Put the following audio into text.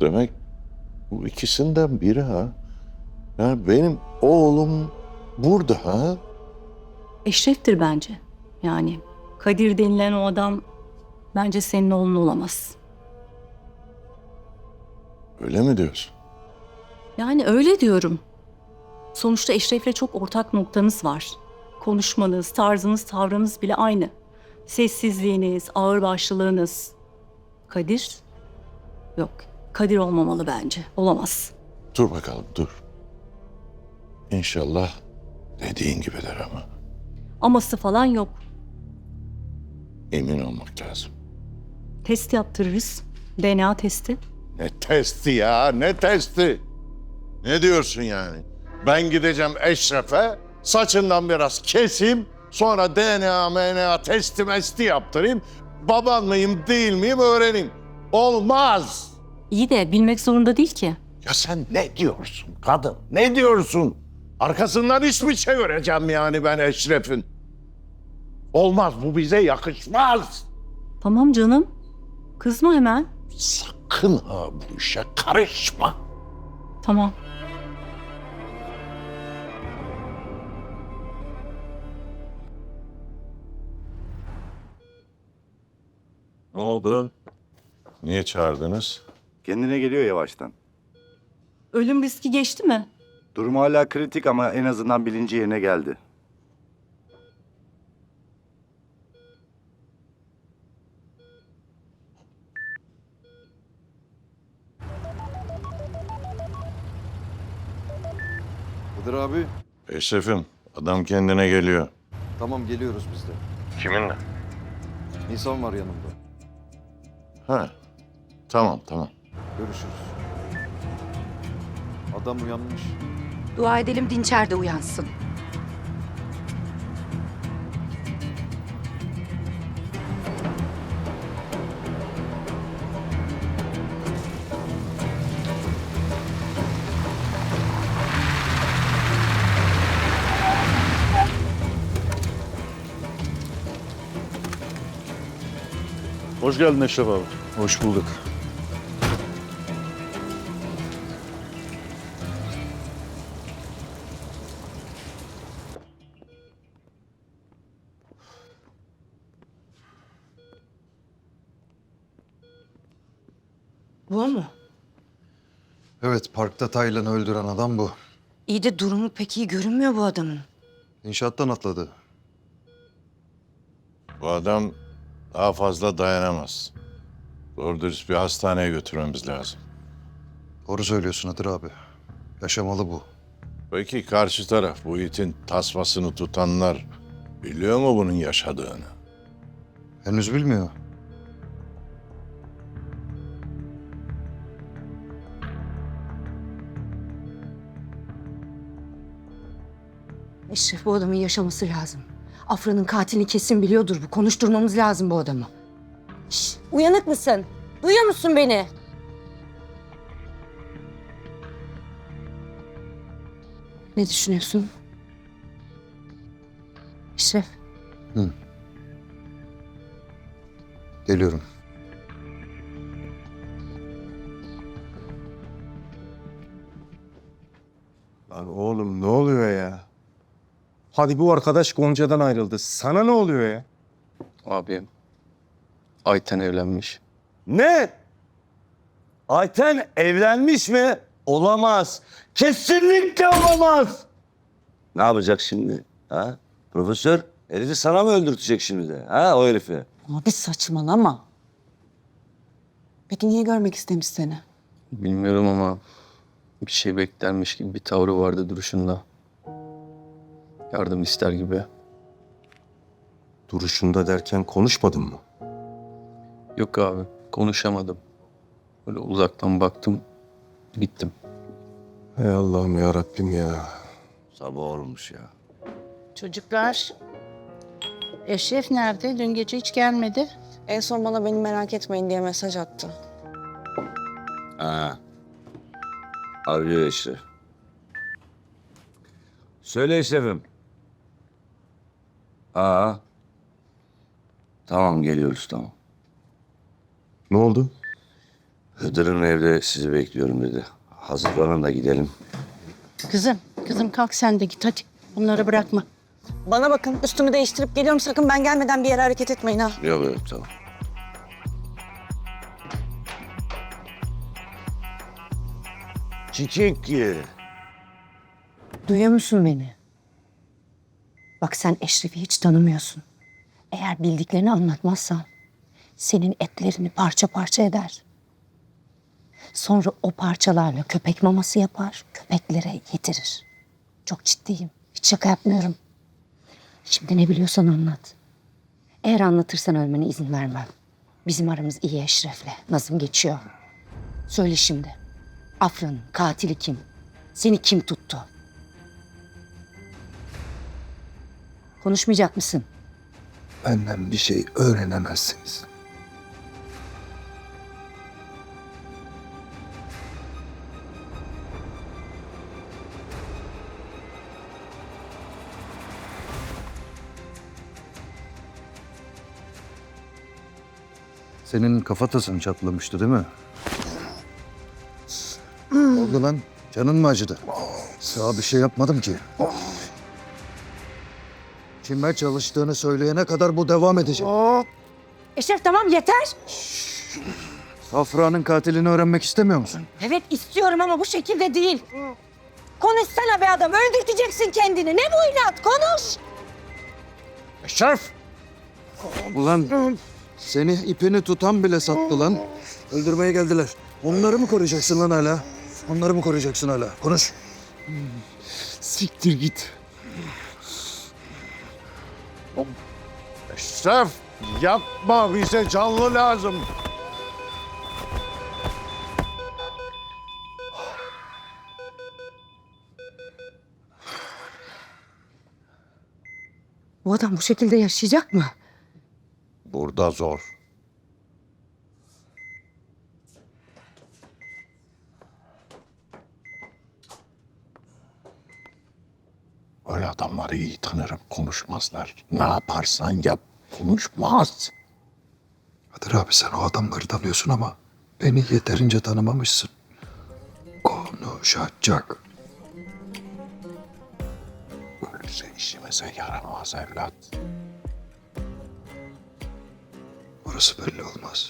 Demek bu ikisinden biri ha. Yani benim oğlum burada ha. Eşref'tir bence. Yani Kadir denilen o adam bence senin oğlun olamaz. Öyle mi diyorsun? Yani öyle diyorum. Sonuçta Eşref'le çok ortak noktanız var. Konuşmanız, tarzınız, tavrınız bile aynı. Sessizliğiniz, ağırbaşlılığınız. Kadir? Yok. Kadir olmamalı bence. Olamaz. Dur bakalım dur. İnşallah dediğin gibidir ama Aması falan yok. emin olmak lazım. Test yaptırırız. DNA testi. Ne testi ya ne testi? Ne diyorsun yani? Ben gideceğim Eşref'e saçından biraz keseyim sonra DNA MNA testi mesti yaptırayım. Baban mıyım değil miyim öğreneyim. Olmaz. İyi de bilmek zorunda değil ki. Ya sen ne diyorsun kadın? Ne diyorsun? Arkasından iş mi çevireceğim yani ben Eşref'in? Olmaz bu bize yakışmaz. Tamam canım. Kızma hemen. Sakın ha bu işe karışma. Tamam. Ne oldu? Niye çağırdınız? Kendine geliyor yavaştan. Ölüm riski geçti mi? Durum hala kritik ama en azından bilinci yerine geldi. Kadir abi, Eşref'im adam kendine geliyor. tamam geliyoruz biz de. Kiminle? Nisan var yanımda. Ha tamam tamam. Görüşürüz. Adam uyanmış. Dua edelim Dinçer de uyansın. Hoş geldin Eşref abi. Hoş bulduk. Bu mu? Evet, parkta Taylan'ı öldüren adam bu. İyi de durumu pek iyi görünmüyor bu adamın. İnşaattan atladı. Bu adam daha fazla dayanamaz. Doğru dürüst bir hastaneye götürmemiz lazım. Doğru söylüyorsun Kadir abi. Yaşamalı bu. Peki karşı taraf bu itin tasmasını tutanlar biliyor mu bunun yaşadığını? Henüz bilmiyor. Eşref bu adamın yaşaması lazım. Afra'nın katilini kesin biliyordur bu. Konuşturmamız lazım bu adamı. Şş, uyanık mısın? Duyuyor musun beni? Ne düşünüyorsun? Eşref, Geliyorum. Lan oğlum ne oluyor ya? Hadi bu arkadaş Gonca'dan ayrıldı. Sana ne oluyor ya? Abim Ayten evlenmiş. Ne? Ayten evlenmiş mi? Olamaz. Kesinlikle olamaz. Ne yapacak şimdi? Ha? Profesör herifi sana mı öldürtecek şimdi de? Ha o herifi? Abi saçmalama. Peki niye görmek istemiş seni? Bilmiyorum ama bir şey beklermiş gibi bir tavrı vardı duruşunda. Yardım ister gibi. Duruşunda derken konuşmadın mı? Yok abi konuşamadım. Böyle uzaktan baktım gittim. Hay Allah'ım ya Rabbim ya. Sabah olmuş ya. Çocuklar. Eşref nerede? Dün gece hiç gelmedi. En son bana beni merak etmeyin diye mesaj attı. Ha. Arıyor Eşref. Söyle Eşref'im. Aa. Tamam geliyoruz tamam. Ne oldu? Hıdır'ın evde sizi bekliyorum dedi. Hazırlanın da gidelim. Kızım, kızım kalk sen de git hadi. Bunları bırakma. Bana bakın üstümü değiştirip geliyorum sakın ben gelmeden bir yere hareket etmeyin ha. Yok yok tamam. Çiçek. Duyuyor musun beni? Bak sen Eşref'i hiç tanımıyorsun. Eğer bildiklerini anlatmazsan senin etlerini parça parça eder. Sonra o parçalarla köpek maması yapar, köpeklere yedirir. Çok ciddiyim. Hiç şaka yapmıyorum. Şimdi ne biliyorsan anlat. Eğer anlatırsan ölmene izin vermem. Bizim aramız iyi Eşref'le. Nazım geçiyor. Söyle şimdi. Afra'nın katili kim? Seni kim tuttu? Konuşmayacak mısın? Benden bir şey öğrenemezsiniz. Senin kafatasın çatlamıştı değil mi? Oldu lan? Canın mı acıdı? Sana bir şey yapmadım ki. Kime çalıştığını söyleyene kadar bu devam edecek. Eşref tamam yeter. Safra'nın katilini öğrenmek istemiyor musun? Evet istiyorum ama bu şekilde değil. Konuşsana be adam. Öldürteceksin kendini. Ne bu inat? Konuş. Eşref! Ulan seni ipini tutan bile sattı lan. Öldürmeye geldiler. Onları mı koruyacaksın lan hala? Onları mı koruyacaksın hala? Konuş. Siktir git. Eşref yapma bize canlı lazım. Bu adam bu şekilde yaşayacak mı? Burada zor. Öyle adamları iyi tanırım, konuşmazlar. Ne yaparsan yap, konuşmaz. Kadir abi sen o adamları tanıyorsun ama beni yeterince tanımamışsın. Konuşacak. Ölürse işimize yaramaz evlat. Orası belli olmaz.